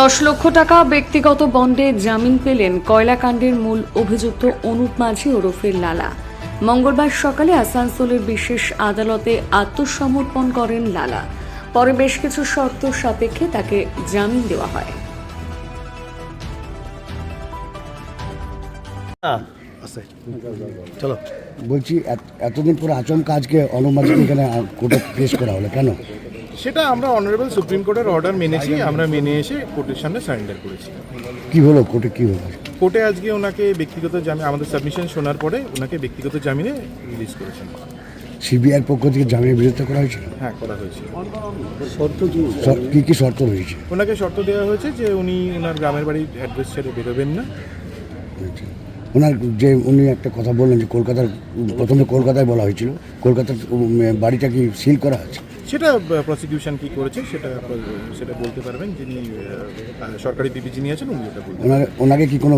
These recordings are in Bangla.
দশ লক্ষ টাকা ব্যক্তিগত বন্ডে জামিন পেলেন কয়লাকাণ্ডের মূল অভিযুক্ত অনুপ মাঝি ওরফে লালা। মঙ্গলবার সকালে আসানসোলের বিশেষ আদালতে আত্মসমর্পণ করেন লালা। পরে বেশ কিছু শর্ত সাপেক্ষে তাকে জামিন দেওয়া হয়। আছে চলো। বলছি এতদিন পরে আচমকা আজকে অনুমাজিক এখানে কোর্টে পেশ করা হলো কেন? সেটা আমরা অনারেবল সুপ্রিম কোর্টের অর্ডার মেনেছি আমরা মেনে এসে কোর্টের সামনে সারেন্ডার করেছি। কি হলো কোর্টে কি হলো? কোর্টে আজকে ওনাকে ব্যক্তিগত জামিন আমাদের সাবমিশন শোনার পরে ওনাকে ব্যক্তিগত জামিনে রিলিজ করেছেন। সিবিআইয়ের পক্ষ থেকে জামিনের বিরোধিতা করা হয়েছিল হ্যাঁ করা হয়েছে। শর- কি? কি শর্ত রয়েছে? ওনাকে শর্ত দেওয়া হয়েছে যে উনি ওনার গ্রামের বাড়ির অ্যাড্রেস ছেড়ে বেরোবেন না। আচ্ছা। ওনার যে উনি একটা কথা বললেন যে কলকাতার প্রথমে কলকাতায় বলা হয়েছিল কলকাতার বাড়িটা কি সিল করা আছে? সেটা প্রসিকিউশন কি করেছে সেটা সেটা বলতে পারবেন যিনি সরকারি পিপি যিনি আছেন উনি এটা বলবেন ওনাকে কি কোনো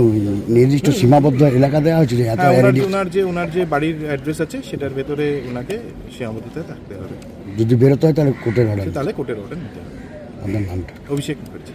নির্দিষ্ট সীমাবদ্ধ এলাকা দেওয়া হয়েছে এত হ্যাঁ ওনার ওনার যে ওনার যে বাড়ির অ্যাড্রেস আছে সেটার ভেতরে ওনাকে সীমাবদ্ধতায় থাকতে হবে। যদি বেরোতে হয় তাহলে কোর্টের অর্ডার তাহলে কোর্টের অর্ডার নিতে হবে। আপনার নামটা? অভিষেক মুখার্জি।